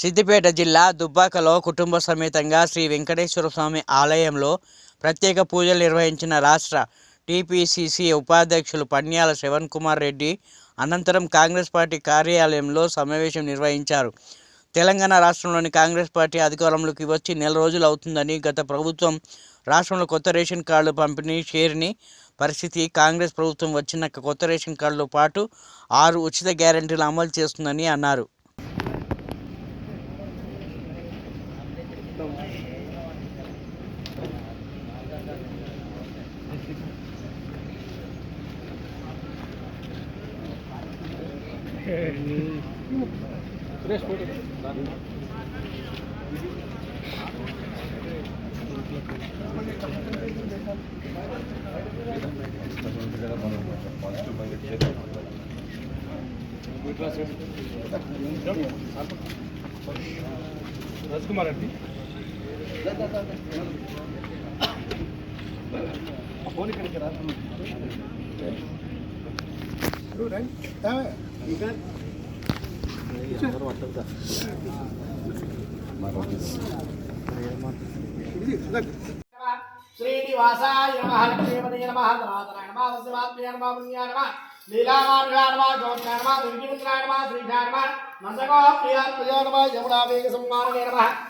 సిద్దిపేట జిల్లా దుబ్బాకలో కుటుంబ సమేతంగా శ్రీ వెంకటేశ్వర స్వామి ఆలయంలో ప్రత్యేక పూజలు నిర్వహించిన రాష్ట్ర టీపీసీసీ ఉపాధ్యక్షులు పన్యాల శివన్ కుమార్ రెడ్డి అనంతరం కాంగ్రెస్ పార్టీ కార్యాలయంలో సమావేశం నిర్వహించారు. తెలంగాణ రాష్ట్రంలోని కాంగ్రెస్ పార్టీ అధికారంలోకి వచ్చి నెల రోజులు అవుతుందని గత ప్రభుత్వం రాష్ట్రంలో కొత్త రేషన్ కార్డులు పంపిణీ షేర్ని పరిస్థితి కాంగ్రెస్ ప్రభుత్వం వచ్చినాక కొత్త రేషన్ కార్డులతో పాటు ఆరు ఉచిత గ్యారెంటీలు అమలు చేస్తుందని అన్నారు. ಸುರೇಶ್ ಫೋಟೋ ಪಾಸಿಟಿವ್ ಬಂದಿತ್ತು ರಾಜ್ಕುಮಾರ್ ಅಂಡಿ ఫోన్ ఇక్కడికి రా శ్రీనివాసాయ నమ లక్ష్మీపతి నమ ధనాధనాయ నమ శివాత్మయ నమ పుణ్యాయ నమ లీలామానుషాయ నమ జ్యోతినాయ నమ దుర్గిపుత్రాయ నమ శ్రీషాయ నమ నందగోప్రియాత్మజో నమ నమ బలవత్రాంగాయ నమ నమ.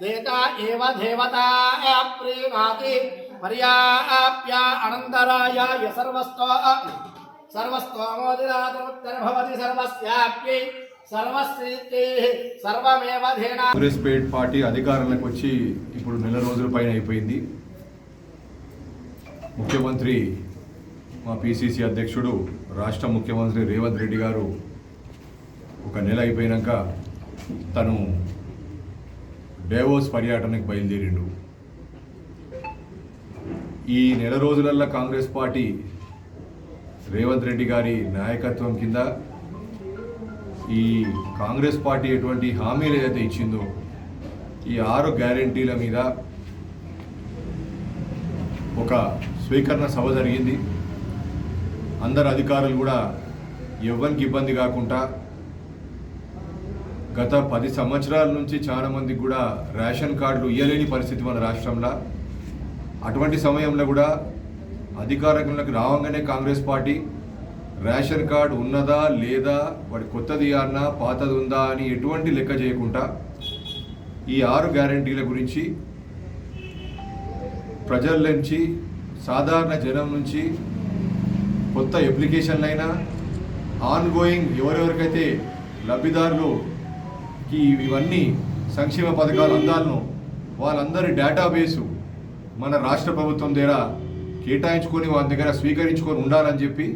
देता एव देवता प्रीणाति पर्याप्या अनन्तराय य सर्वस्तो सर्वस्तोमोदिरातमुत्तरभवति सर्वस्याप्यै सर्वस्थितिः सर्वमेव धेना కాంగ్రెస్ పేట్ పార్టీ అధికారంలోకి వచ్చి ఇప్పుడు నెల రోజుల పైన అయిపోయింది ముఖ్యమంత్రి మా పిసిసి అధ్యక్షుడు రాష్ట్ర ముఖ్యమంత్రి రేవంత్ రెడ్డి గారు ఒక నెల అయిపోయినాక తను డేవోస్ పర్యటనకు బయలుదేరిండు. ఈ నెల రోజులల్లో కాంగ్రెస్ పార్టీ రేవంత్ రెడ్డి గారి నాయకత్వం కింద ఈ కాంగ్రెస్ పార్టీ ఎటువంటి హామీలు ఏదైతే ఇచ్చిందో ఈ ఆరు గ్యారంటీల మీద ఒక స్వీకరణ సభ జరిగింది. అందరు అధికారులు కూడా ఎవ్వరికి ఇబ్బంది కాకుండా గత పది సంవత్సరాల నుంచి చాలా మందికి కూడా రేషన్ కార్డులు ఇయ్యలేని పరిస్థితి మన రాష్ట్రంలో. అటువంటి సమయంలో కూడా అధికారంలోకి రావంగానే కాంగ్రెస్ పార్టీ రేషన్ కార్డు ఉన్నదా లేదా వాడి కొత్తది అన్నా పాతది ఉందా అని ఎటువంటి లెక్క చేయకుండా ఈ ఆరు గ్యారంటీల గురించి ప్రజల నుంచి సాధారణ జనం నుంచి కొత్త అప్లికేషన్లైనా ఆన్ గోయింగ్ ఎవరెవరికైతే కి ఇవన్నీ సంక్షేమ పథకాలు అందాలను వాళ్ళందరి డేటాబేసు మన రాష్ట్ర ప్రభుత్వం దగ్గర కేటాయించుకొని వాళ్ళ దగ్గర స్వీకరించుకొని ఉండాలని చెప్పి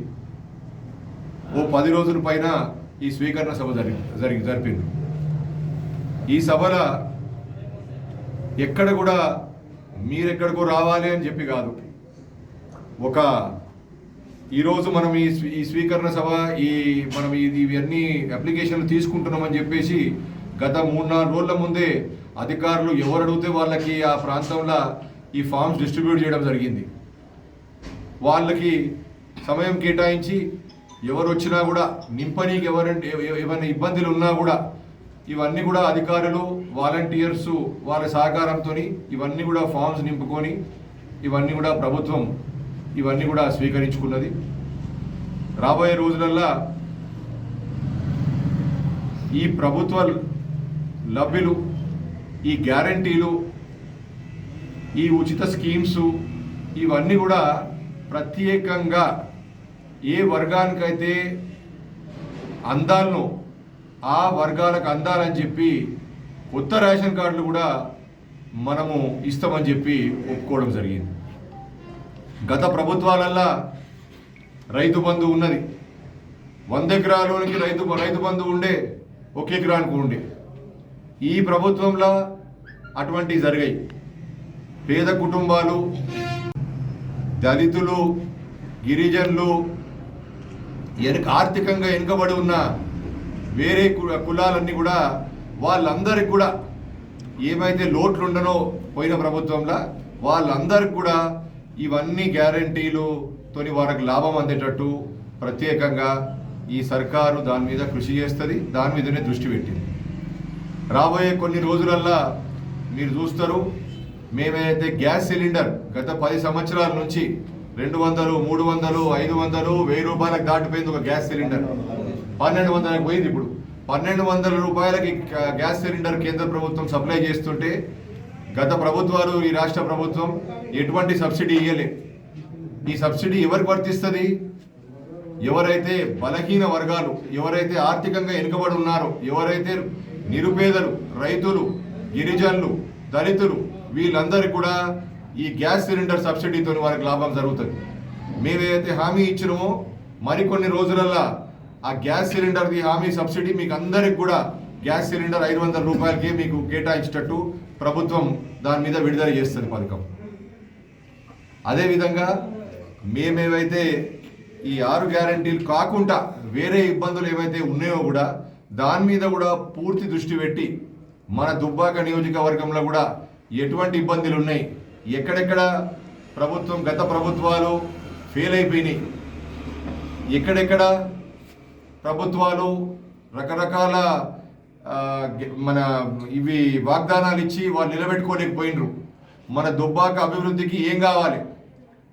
ఓ పది రోజుల పైన ఈ స్వీకరణ సభ జరిగి జరిగి జరిపింది ఈ సభల ఎక్కడ కూడా మీరెక్కడికో రావాలి అని చెప్పి కాదు. ఒక ఈరోజు మనం ఈ స్వీ- ఈ స్వీకరణ సభ ఈ మనం ఇది ఇవన్నీ అప్లికేషన్లు తీసుకుంటున్నామని చెప్పేసి గత మూడు నాలుగు రోజుల ముందే అధికారులు ఎవరు అడిగితే వాళ్ళకి ఆ ప్రాంతంలో ఈ ఫామ్స్ డిస్ట్రిబ్యూట్ చేయడం జరిగింది. వాళ్ళకి సమయం కేటాయించి ఎవరు వచ్చినా కూడా నింపనీకి ఎవరంటే ఏమైనా ఇబ్బందులు ఉన్నా కూడా ఇవన్నీ కూడా అధికారులు వాలంటీర్స్ వాళ్ళ సహకారంతో ఇవన్నీ కూడా ఫామ్స్ నింపుకొని ఇవన్నీ కూడా ప్రభుత్వం ఇవన్నీ కూడా స్వీకరించుకున్నది. రాబోయే రోజులల్లా ఈ ప్రభుత్వ లబ్ధులు ఈ గ్యారంటీలు ఈ ఉచిత స్కీమ్స్ ఇవన్నీ కూడా ప్రత్యేకంగా ఏ వర్గానికైతే అందాలను ఆ వర్గాలకు అందాలని చెప్పి కొత్త రేషన్ కార్డులు కూడా మనము ఇస్తామని చెప్పి ఒప్పుకోవడం జరిగింది. గత ప్రభుత్వాలల్లా రైతు బంధు ఉన్నది. వంద ఎకరాలోనికి రైతు రైతు బంధు ఉండే ఒక ఎకరానికి ఉండే. ఈ ప్రభుత్వంలో అటువంటివి జరిగాయి. పేద కుటుంబాలు దళితులు గిరిజనులు వెనుక ఆర్థికంగా వెనుకబడి ఉన్న వేరే కు- కులాలన్నీ కూడా వాళ్ళందరికి కూడా ఏమైతే లోట్లు ఉండనో పోయిన ప్రభుత్వంలో వాళ్ళందరికి కూడా ఇవన్నీ గ్యారంటీలు తోని వారికి లాభం అందేటట్టు ప్రత్యేకంగా ఈ సర్కారు దాని మీద కృషి చేస్తుంది దాని మీదనే దృష్టి పెట్టింది. రాబోయే కొన్ని రోజులల్లా మీరు చూస్తారు మేమైతే గ్యాస్ సిలిండర్ గత పది సంవత్సరాల నుంచి రెండు వందలు మూడు వందలు ఐదు వందలు వెయ్యి రూపాయలకు దాటిపోయింది ఒక గ్యాస్ సిలిండర్. పన్నెండు వందలకు పోయింది ఇప్పుడు. పన్నెండు వందల రూపాయలకి గ్యాస్ సిలిండర్ కేంద్ర ప్రభుత్వం సప్లై చేస్తుంటే గత ప్రభుత్వాలు ఈ రాష్ట్ర ప్రభుత్వం ఎటువంటి సబ్సిడీ ఇవ్వలే ఈ సబ్సిడీ ఎవరికి వర్తిస్తుంది? ఎవరైతే బలహీన వర్గాలు ఎవరైతే ఆర్థికంగా వెనుకబడి ఉన్నారో ఎవరైతే నిరుపేదలు రైతులు గిరిజనులు దళితులు వీళ్ళందరికీ కూడా ఈ గ్యాస్ సిలిండర్ సబ్సిడీతో వారికి లాభం జరుగుతుంది. మేమేదైతే హామీ ఇచ్చినామో మరికొన్ని రోజులల్లా ఆ గ్యాస్ సిలిండర్ది హామీ సబ్సిడీ మీకు అందరికి కూడా గ్యాస్ సిలిండర్ ఐదు వందల రూపాయలకే మీకు కేటాయించేటట్టు ప్రభుత్వం దాని మీద విడుదల చేస్తుంది పథకం. అదేవిధంగా మేమేవైతే ఈ ఆరు గ్యారంటీలు కాకుండా వేరే ఇబ్బందులు ఏవైతే ఉన్నాయో కూడా దాని మీద కూడా పూర్తి దృష్టి పెట్టి మన దుబ్బాక నియోజకవర్గంలో కూడా ఎటువంటి ఇబ్బందులు ఉన్నాయి ఎక్కడెక్కడ ప్రభుత్వం గత ప్రభుత్వాలు ఫెయిల్ అయిపోయినాయి ఎక్కడెక్కడ ప్రభుత్వాలు రకరకాల గె- మన ఇవి వాగ్దానాలు ఇచ్చి వాళ్ళు నిలబెట్టుకోలేకపోయినరు. మన దుబ్బాక అభివృద్ధికి ఏం కావాలి?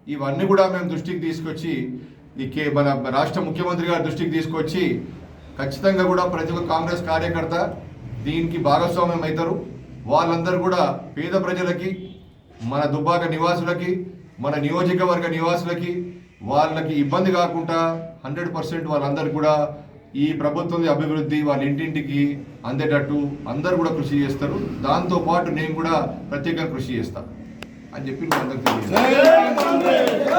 ఇవన్నీ కూడా మేము దృష్టికి తీసుకొచ్చి కే మన రాష్ట్ర ముఖ్యమంత్రి గారి దృష్టికి తీసుకొచ్చి ఖచ్చితంగా కూడా ప్రతి ఒక్క కాంగ్రెస్ కార్యకర్త దీనికి భాగస్వామ్యం అవుతారు. వాళ్ళందరూ కూడా పేద ప్రజలకి మన దుబ్బాక నివాసులకి మన నియోజకవర్గ నివాసులకి వాళ్ళకి ఇబ్బంది కాకుండా హండ్రెడ్ పర్సెంట్ వాళ్ళందరూ కూడా ఈ ప్రభుత్వం అభివృద్ధి వాళ్ళ ఇంటింటికి అందేటట్టు అందరూ కూడా కృషి చేస్తారు. దాంతో పాటు నేను కూడా ప్రత్యేకంగా కృషి చేస్తాను అని చెప్పి అందరికీ తెలియజేస్తాను.